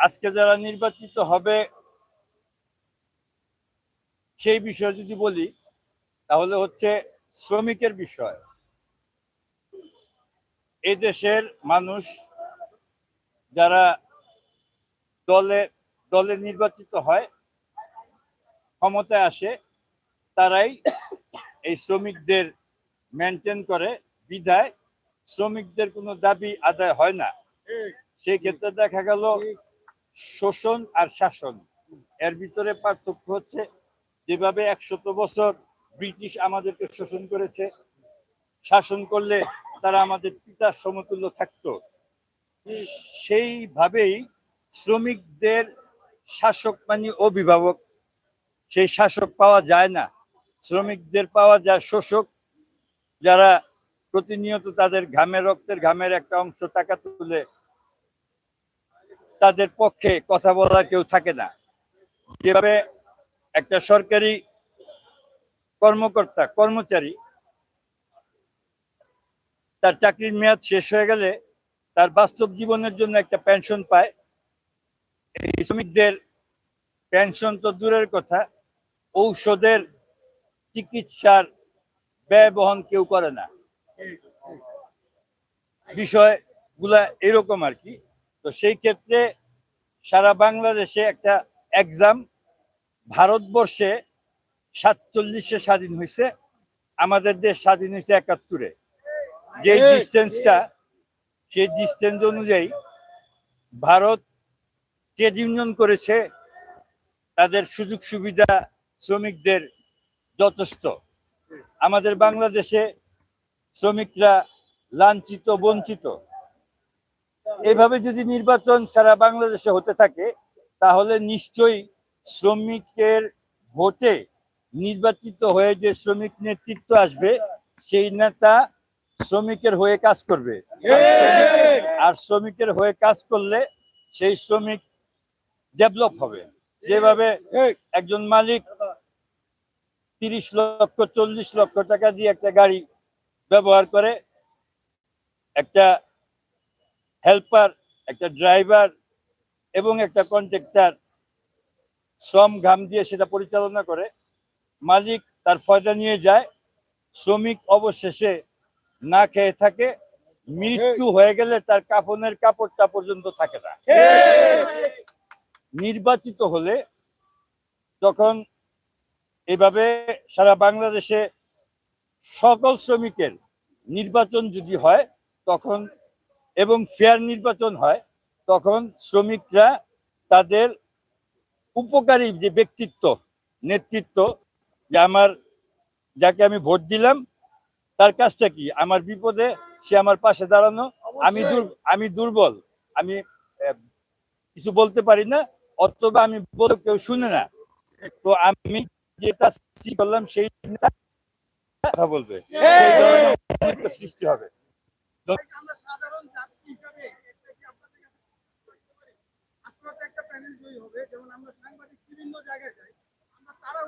আজকে যারা নির্বাচিত হবে সেই বিষয়ে যদি বলি তাহলে হচ্ছে শ্রমিকের বিষয়। এই দেশের মানুষ যারা দলে দলে নির্বাচিত হয় ক্ষমতায় আসে তারাই এই শ্রমিকদের মেনটেন করে বিধায় শ্রমিকদের কোনো দাবি আদায় হয় না। সেই ক্ষেত্রে দেখা গেল শোষণ আর শাসন। এর ভিতরে পার্থক্য হচ্ছে, যেভাবে একশত বছর ব্রিটিশ আমাদেরকে শোষণ করেছে, শাসন করলে তারা আমাদের পিতার সমতুল্য থাকতো। সেইভাবেই শ্রমিকদের শাসক মানে অভিভাবক, সেই শাসক পাওয়া যায় না। শ্রমিকদের পাওয়া যায় শোষক, যারা প্রতিনিয়ত তাদের ঘামের রক্তের ঘামের একটা অংশ টাকা তুলে তাদের পক্ষে কথা বলার কেউ থাকে না। যেভাবে একটা সরকারি কর্মকর্তা, কর্মচারী তার চাকরির মেয়াদ শেষ হয়ে গেলে তার বাস্তব জীবনের জন্য একটা পেনশন পায়। এই শ্রমিকদের পেনশন তো দূরের কথা, ঔষধের চিকিৎসার ব্যয় বহন কেউ করে না। বিষয়গুলা এরকম আর কি। তো সেই ক্ষেত্রে সারা বাংলাদেশে একটা এক্সাম ভারতবর্ষে সাতচল্লিশে স্বাধীন হয়েছে আমাদের দেশ স্বাধীন হয়েছে একাত্তরে। যে ডিস্টেন্সটা সেই ডিস্টেন্স অনুযায়ী ভারত ট্রেড ইউনিয়ন করেছে তাদের সুযোগ সুবিধা শ্রমিকদের যথেষ্ট। আমাদের বাংলাদেশে শ্রমিকরা লাঞ্ছিত বঞ্চিত। এভাবে যদি নির্বাচন সারা বাংলাদেশে হতে থাকে, তাহলে নিশ্চয়ই শ্রমিকের ভোটে নির্বাচিত হয়ে যে শ্রমিক নেতৃত্ব আসবে, সেই নেতা শ্রমিকের হয়ে কাজ করবে। আর শ্রমিকের হয়ে কাজ করলে সেই শ্রমিক ডেভেলপ হবে। যেভাবে একজন মালিক তিরিশ লক্ষ, চল্লিশ লক্ষ টাকা দিয়ে একটা গাড়ি ব্যবহার করে, একটা হেল্পার একটা ড্রাইভার এবং একটা কন্ট্রাক্টর শ্রম ঘাম দিয়ে সেটা পরিচালনা করে। মালিক তার ফয়দা নিয়ে যায় শ্রমিক অবশেষে না খেয়ে থাকে মৃত্যু হয়ে গেলে তার কাফনের কাপড়টা পর্যন্ত থাকে না। নির্বাচিত হলে তখন এভাবে সারা বাংলাদেশে সকল শ্রমিকের নির্বাচন যদি হয় তখন এবং ফেয়ার নির্বাচন হয় তখন শ্রমিকরা তাদের উপকারী যে ব্যক্তিত্ব নেতৃত্ব যে আমার যাকে আমি ভোট দিলাম তার কাজটা কি? আমার বিপদে সে আমার পাশে দাঁড়ানো আমি আমি দুর্বল আমি কিছু বলতে পারি না অথবা আমি বলে কেউ শুনে না। তো আমি যেটা সৃষ্টি করলাম সেই কথা বলবে। সেই ধরনের একটা সৃষ্টি হবে আমরা সাধারণ যাত্রী হিসাবে একটা কি আপনাদের কাছে করতে পারি? আজকে তো একটা প্যানেল জয়ী হবে যেমন আমরা সাংবাদিক বিভিন্ন জায়গায় যাই, আমরা তারা